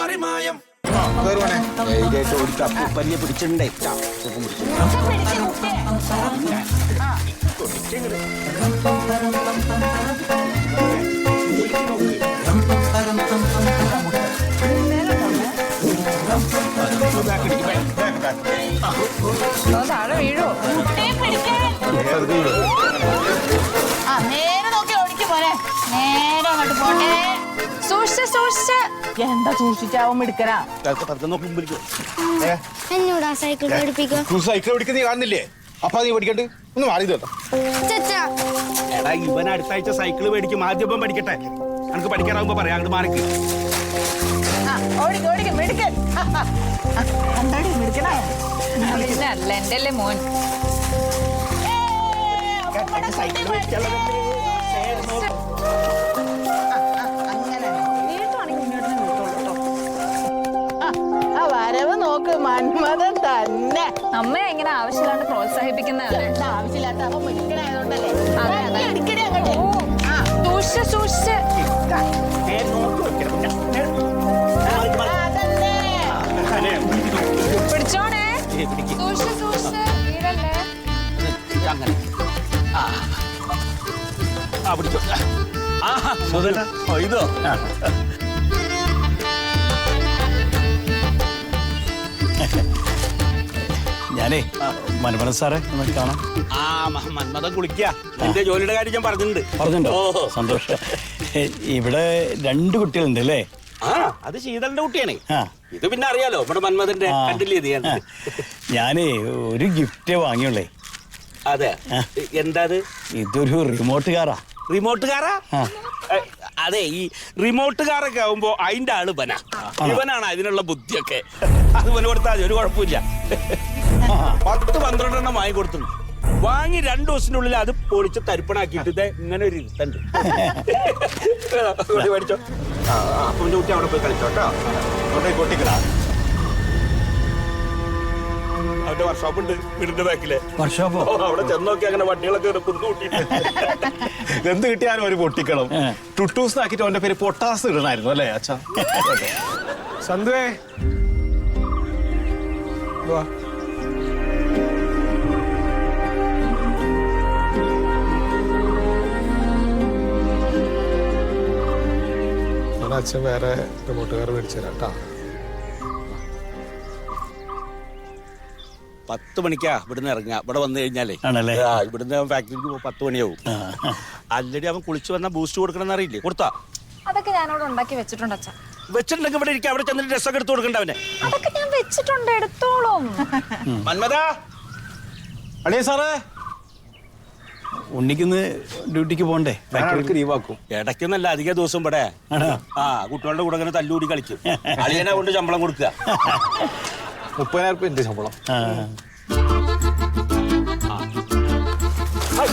മറിമായം അപ്പൂപ്പന്നെ പിടിച്ചിട്ടുണ്ടേ അപ്പൂപ്പൻ പിടിച്ചു താഴെ വീഴോ സൂക്ഷിച്ച് സൂക്ഷിച്ച്. എന്താ സൂക്ഷിച്ചാവും എടുക്കനാ എന്നോടാ സൈക്കിൾ പഠിപ്പിക്കുക സൈക്കിൾ പിടിക്കുന്ന നീ കാണുന്നില്ലേ? അപ്പൊ നീ പഠിക്കണ്ട് ഒന്ന് മാറി എടാ ഇവൻ അടുത്ത ആഴ്ച സൈക്കിൾ മേടിക്കും. ആദ്യം പഠിക്കട്ടെ. എനിക്ക് പഠിക്കാറാകുമ്പോ പറയാം. അങ്ങോട്ട് മാറിക്ക് ആ അല്ല എന്റെ അല്ലേ മോൻ. അങ്ങനെ നോക്ക് മന്മഥൻ തന്നെ. അമ്മ എങ്ങനെ ആവശ്യമില്ലാണ്ട് പ്രോത്സാഹിപ്പിക്കുന്നതല്ലേ? എന്താ ആവശ്യമില്ലാത്ത അവൻ മിടുക്കനായതുകൊണ്ടല്ലേ? അതെ, അതെ. അടിക്കടി അങ്ങോട്ട്. ആ. സൂക്ഷിച്ച് സൂക്ഷിച്ച്. പിടിച്ചോണേ. സൂക്ഷിച്ച് സൂക്ഷിച്ച്. വീഴല്ലേ? അങ്ങനെ. ആ. ആ പിടിച്ചോ. ആ ഇതോ. ഞാനേ മനോഹരൻ സാറേ ഒന്ന് കാണാം. ആ മന്മഥൻ കുളിക്ക. നിന്റെ ജോലിയുടെ കാര്യം ഞാൻ പറഞ്ഞിട്ടുണ്ട്. പറഞ്ഞിട്ടുണ്ടോ? സന്തോഷം. ഇവിടെ രണ്ട് കുട്ടികളുണ്ട് അല്ലേ? ആ അത് ശീതളിന്റെ കുട്ടിയാണ്. ഇത് പിന്നെ അറിയാലോ നമ്മുടെ മന്മഥന്റെ. കണ്ടില്ലേ ഞാനേ ഒരു ഗിഫ്റ്റ് വാങ്ങിയുള്ളേ. അതെ. എന്താ ഇതൊരു റിമോട്ട് കാറാ. റിമോട്ട് കാറാ? അതെ ഈ റിമോട്ട് കാറൊക്കെ ആവുമ്പോ അതിന്റെ ആൾ ഇവനാ. ഇവനാണ് അതിനുള്ള ബുദ്ധിയൊക്കെ. അത് ഇവന് കൊടുത്താൽ മതി ഒരു കുഴപ്പമില്ല. പത്ത് പന്ത്രണ്ടെണ്ണം വാങ്ങി കൊടുത്തു. വാങ്ങി രണ്ടു ദിവസത്തിനുള്ളിൽ അത് പൊളിച്ച് തരിപ്പണാക്കിയിട്ട് ഇങ്ങനെ ഒരു ഇരുത്തണ്ട്. പഠിച്ചോ ആ, കുട്ടി അവിടെ പോയി കളിച്ചോട്ടോ അവിടെ കൊട്ടിക്കടാ അവന്റെ വർക്ക്ഷോപ്പ് ഉണ്ട് വീടിന്റെ ബാക്കിലെ. വർഷോപ്പോ ഓ, അവിടെ ചെന്നോക്കി അങ്ങനെ വണ്ടികളൊക്കെ കുന്നുകൂട്ടിട്ട് എന്ത് കിട്ടിയാലും ഒരു പൊട്ടിക്കണം. ടുട്ടൂസ് ആക്കിട്ട് അവന്റെ പേര് പൊട്ടാസ് ഇടണായിരുന്നു അല്ലേ അച്ഛാ? സന്തുവേ അച്ഛൻ വേറെ റിമോട്ട് കാർ മേടിച്ചു തരാം കേട്ടാ. പത്ത് മണിക്കാ ഇവിടുന്ന് ഇറങ്ങുക. ഇവിടെ വന്നു കഴിഞ്ഞാലേ. ആണല്ലേ? ആ ഇവിടുന്ന് ഫാക്ടറിക്ക് പോകും പത്ത് മണിയാവും. ആൾറെഡി അവൻ കുളിച്ചു വന്ന ബൂസ്റ്റ് കൊടുക്കണം അറിയില്ലേ? കൊടുത്താ? അതൊക്കെ ഞാനവിടെ ഉണ്ടാക്കി വെച്ചിട്ടുണ്ട് അച്ഛാ. വെച്ചിട്ടുണ്ടെങ്കിൽ ഇവിടെ അവിടെ ചെന്നിട്ട് ഡ്രസ്സൊക്കെ എടുത്ത് കൊടുക്കണ്ട അവനെ. അതൊക്കെ ഞാൻ വെച്ചിട്ടുണ്ട് എടുത്തോളും. മന്മത? അളിയ സാറേ. ഉണ്ണിക്കുന്ന് ഡ്യൂട്ടിക്ക് പോണ്ടേ ഫാക്ടറിക്ക് ലീവാക്കും ഇടയ്ക്കൊന്നല്ല അധിക ദിവസം ഇവിടെ. ആ കുട്ടികളുടെ കൂടെ അങ്ങനെ തല്ലുകൂടി കളിക്കും. അളിയനെ കൊണ്ട് ശമ്പളം കൊടുക്കുക. മുപ്പതിനായിരം റുപ്യ എന്റെ ശമ്പളം ആ. ഹായ്.